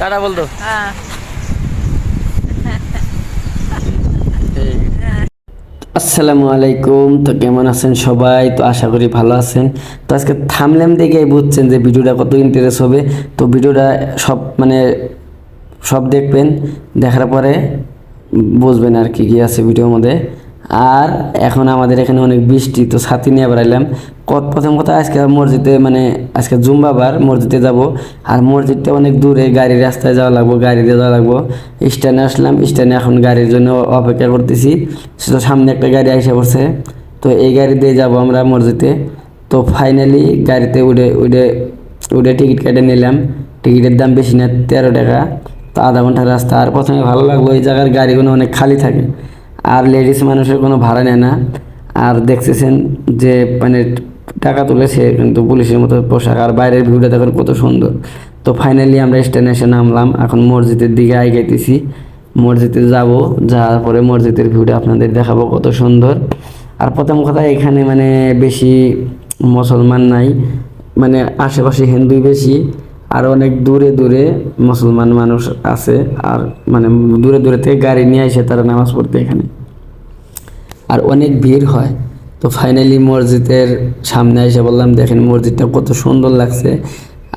Tata বলতো। হ্যাঁ। আসসালামু আলাইকুম তো কেমন আছেন সবাই? তো আশা করি ভালো আছেন। তো আজকে থামলেম দেখে বুঝছেন যে ভিডিওটা কত ইন্টারেস্ট হবে। তো ভিডিওটা সব মানে সব দেখবেন দেখার পরে বুঝবেন আর কি কি আছে ভিডিওর মধ্যে। আর এখন আমাদের এখানে অনেক বৃষ্টি, তো ছাতি নিয়ে বেড়াইলাম। কত প্রথম কথা আজকে মসজিদে মানে আজকে জুম্বাবার মসজিদে যাব। আর মসজিদটা অনেক দূরে গাড়ির রাস্তায় যাওয়া লাগবো গাড়িতে যাওয়া লাগবো। স্ট্যান্ডে আসলাম, স্ট্যান্ডে এখন গাড়ির জন্য অপেক্ষা করতেছি। তো সামনে একটা গাড়ি এসে পড়ছে। তো এই গাড়ি দিয়ে যাব আমরা মসজিদে। তো ফাইনালি গাড়িতে উঠে উঠে উঠে টিকিট কেটে নিলাম। টিকিটের দাম বেশি না, তেরো টাকা। তো আধা ঘণ্টার রাস্তা। আর প্রথমে ভালো লাগল এই জায়গার গাড়িগুলো অনেক খালি থাকে। আর লেডিস মানুষের কোনো ভাড়া নেয় না। আর দেখতেছেন যে মানে টাকা তুলেছে কিন্তু পুলিশের মতো পোশাক। আর বাইরের ভিউটা দেখেন কত সুন্দর। তো ফাইনালি আমরা এসে নামলাম। এখন মসজিদের দিকে আগাইতেছি মসজিদে যাব, যাওয়ার পরে মসজিদের ভিউটা আপনাদের দেখাবো কত সুন্দর। আর প্রথম কথা, এখানে মানে বেশি মুসলমান নাই। মানে আশেপাশে হিন্দুই বেশি। আর অনেক দূরে দূরে মুসলমান মানুষ আছে। আর মানে দূরে দূরে থেকে গাড়ি নিয়ে এসে তারা নামাজ পড়তে এখানে। আর অনেক ভিড় হয়। তো ফাইনালি মসজিদের সামনে এসে বললাম, দেখেন মসজিদটা কত সুন্দর লাগছে।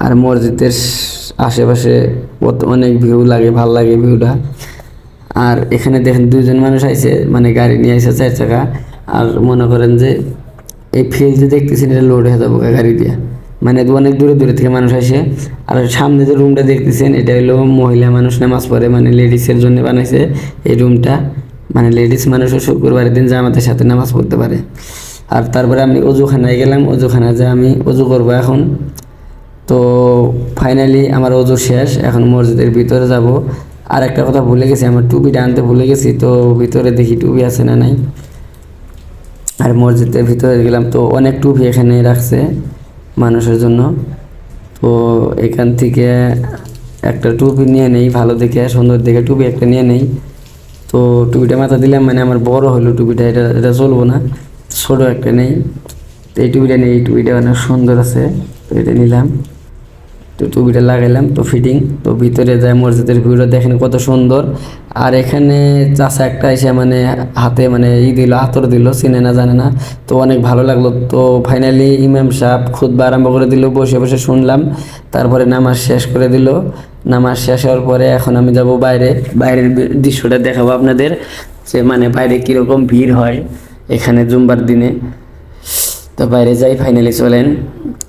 আর মসজিদের আশেপাশে কত অনেক ভিউ লাগে, ভালো লাগে ভিউটা। আর এখানে দেখেন দুজন মানুষ আইছে মানে গাড়ি নিয়ে আইসে চার চাকা। আর মনে করেন যে এই ফিল্ড যে দেখতেছেন, এটা লোড হয়ে যাব গাড়ি দিয়ে। মানে অনেক দূরে দূরে থেকে মানুষ আসে। আর সামনে যে রুমটা দেখতেছেন, এটা হলো মহিলা মানুষ নামাজ পড়ে মানে লেডিসের জন্য বানাইছে এই রুমটা মানে লেডিস মানুষও শুক্রবারের দিন জামাতের সাথে নামাজ পড়তে পারে। আর তারপরে আমি অজুখানায় গেলাম, অজুখানায় যে আমি অজু করব এখন। তো ফাইনালি আমার অজু শেষ, এখন মসজিদের ভিতরে যাব। আর একটা কথা ভুলে গেছি, আমার টুপিটা আনতে ভুলে গেছি, তো ভিতরে দেখি টুপি আছে না নাই। আর মসজিদের ভিতরে গেলাম, তো অনেক টুপি এখানে রাখছে মানুষের জন্য। তো এখান থেকে একটা টুপি নিয়ে নেই, ভালো দেখে সুন্দর দেখে টুপি একটা নিয়ে নেই। তো টুপিটা মাথা দিলাম মানে আমার বড় হলো টুপিটা, এটা এটা চলবো না। ছোটো একটা নেই। তো এই টুপিটা নেই, এই টুপিটা অনেক সুন্দর আছে। তো এটা নিলাম। তো টুপিটা লাগাইলাম, তো ফিটিং তো ভিতরে যায় মসজিদের ভিউটা দেখেন কত সুন্দর। আর এখানে চাষা একটা এসে মানে হাতে মানে ই দিল, আতর দিল, চিনে না, জানে না। তো অনেক ভালো লাগল। তো ফাইনালি ইমাম সাহেব খুদবা আরম্ভ করে দিল, বসে বসে শুনলাম। তারপরে নামাজ শেষ করে দিল। নামাজ শেষ হওয়ার পরে এখন আমি যাব বাইরে। বাইরের দৃশ্যটা দেখাবো আপনাদের যে মানে বাইরে কীরকম ভিড় হয় এখানে জুম্বার দিনে। তো বাইরে যাই ফাইনালি চলেন।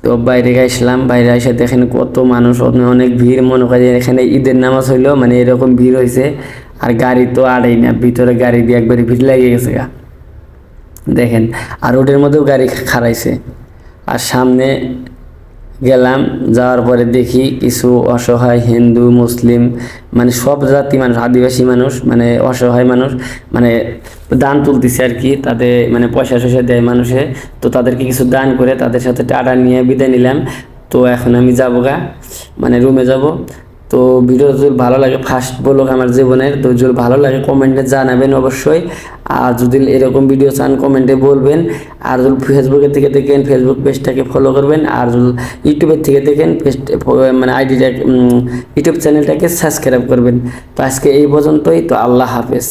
তো বাইরে আসলাম বাইরে এসে দেখেন কত মানুষ, অনে- অনেক ভিড়। মনে করে এখানে ঈদের নামাজ হইল মানে এরকম ভিড় হয়েছে আর গাড়ি তো আড়াই না, ভিতরে গাড়ি দিয়ে একবারে ভিড় লেগে গেছে গা। দেখেন, আর রোডের মধ্যেও গাড়ি খারাইছে আর সামনে গেলাম, যাওয়ার পরে দেখি কিছু অসহায় হিন্দু, মুসলিম মানে সব জাতি মানুষ, আদিবাসী মানুষ মানে অসহায় মানুষ মানে দান তুলতেছে আর কি, তাদের মানে পয়সা টয়সা দেয় মানুষে। তো তাদেরকে কিছু দান করে তাদের সাথে টাটা নিয়ে বিদায় নিলাম। তো এখন আমি যাব গা মানে রুমে যাব। তো ভিডিও যদি ভালো লাগে ফার্স্ট বলুক আমার জীবনের, তো যদি ভালো লাগে কমেন্টে জানাবেন অবশ্যই। আর যদি এরকম ভিডিও চান কমেন্টে বলবেন। আর যদি ফেসবুকের থেকে দেখেন ফেসবুক পেজটাকে ফলো করবেন। আর যদি ইউটিউবের থেকে দেখেন মানে আইডিটা ইউটিউব চ্যানেলটাকে সাবস্ক্রাইব করবেন। তো আজকে এই পর্যন্তই, তো আল্লাহ হাফেজ।